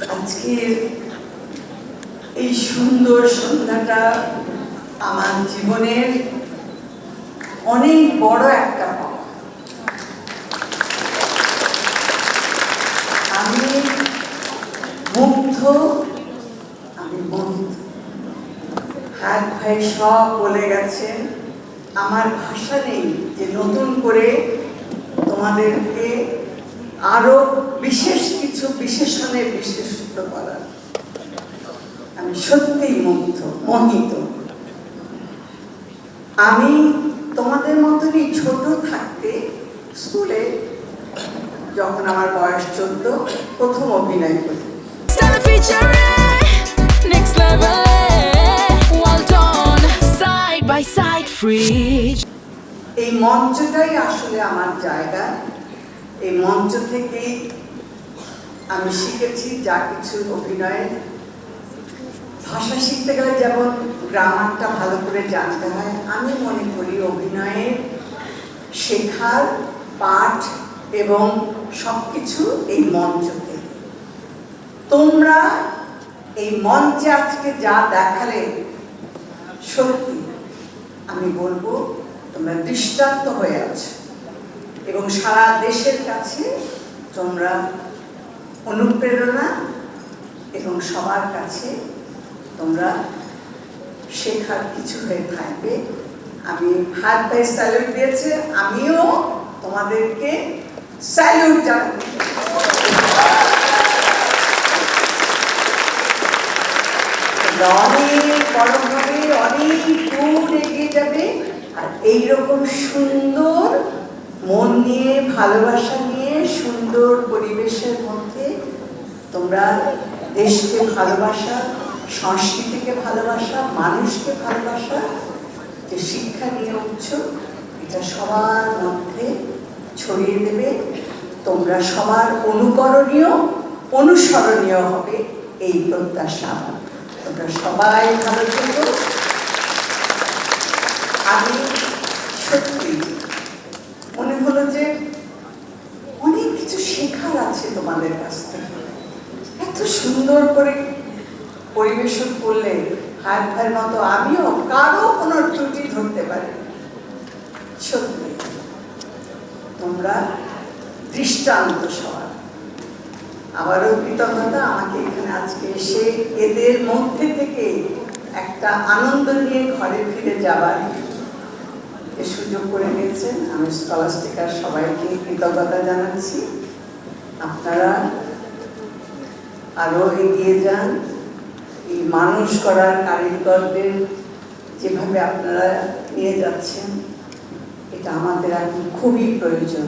আজকে এই সুন্দর সন্ধ্যাটা আমার জীবনের অনেক বড় একটা আমি মুগ্ধ, আমি হাত ভাই সব বলে গেছেন আমার ভাষা নেই যে নতুন করে তোমাদেরকে আরও বিশেষ কিছু বিশেষণে বিশেষিত করার আমি সত্যিই মুগ্ধ মোহিত। আমি তোমাদের মতনই ছোট থাকতে স্কুলে যখন আমার বয়স চোদ্দ প্রথম অভিনয় করি. এই মঞ্চটাই আসলে আমার জায়গা। এই মঞ্চ থেকেই আমি শিখেছি যা কিছু অভিনয়ে। ভাষা শিখতে গেলে যেমন গ্রামারটা ভালো করে জানতে হয়, আমি মনে করি অভিনয়ের শেখার পাঠ এবং সব কিছু এই মঞ্চ থেকে তোমরা এই মঞ্চে আজকে যা দেখালে, সত্যি আমি বলব, তোমরা দৃষ্টান্ত হয়ে আছো এবং সারা দেশের কাছে তোমরা অনুপ্রেরণা এবং সবার কাছে তোমরা শেখার কিছু হয়ে থাকবে। আমি হাত পায়ে স্যালুট দিয়েছে, আমিও তোমাদেরকে স্যালুট হবে অনেক দূর এগিয়ে যাবে, আর এইরকম সুন্দর মন নিয়ে, ভালোবাসা নিয়ে সুন্দর পরিবেশের মধ্যে তোমরা দেশকে ভালোবাসা, সংস্কৃতিকে ভালোবাসা, মানুষকে ভালোবাসা, যে শিক্ষা নিয়ে উঠছ, এটা সবার মধ্যে ছড়িয়ে দেবে তোমরা সবার অনুকরণীয়, অনুসরণীয় হবে এই প্রত্যাশা। তোমরা সবাই ভালো থেকো আমি সত্যি মনে হলো যে অনেক কিছু শেখার আছে তোমাদের কাছ থেকে। এত সুন্দর করে পরিবেশন করলে হাত ভাইয়ের মতো আমিও কারও কোনো ত্রুটি ধরতে পারি সত্যি। তোমরা দৃষ্টান্ত সবার আবারও কৃতজ্ঞতা, আমাকে এখানে আজকে এসে এদের মধ্যে থেকে একটা আনন্দ নিয়ে ঘরে ফিরে যাবার সুযোগ করে দিয়েছেন। আমি স্কলাস্টিকার সবাইকে কৃতজ্ঞতা জানাচ্ছি। আপনারা আরও এগিয়ে যান। এই মানুষ করার কারিগরদের যেভাবে আপনারা নিয়ে যাচ্ছেন, এটা আমাদের এখন খুবই প্রয়োজন।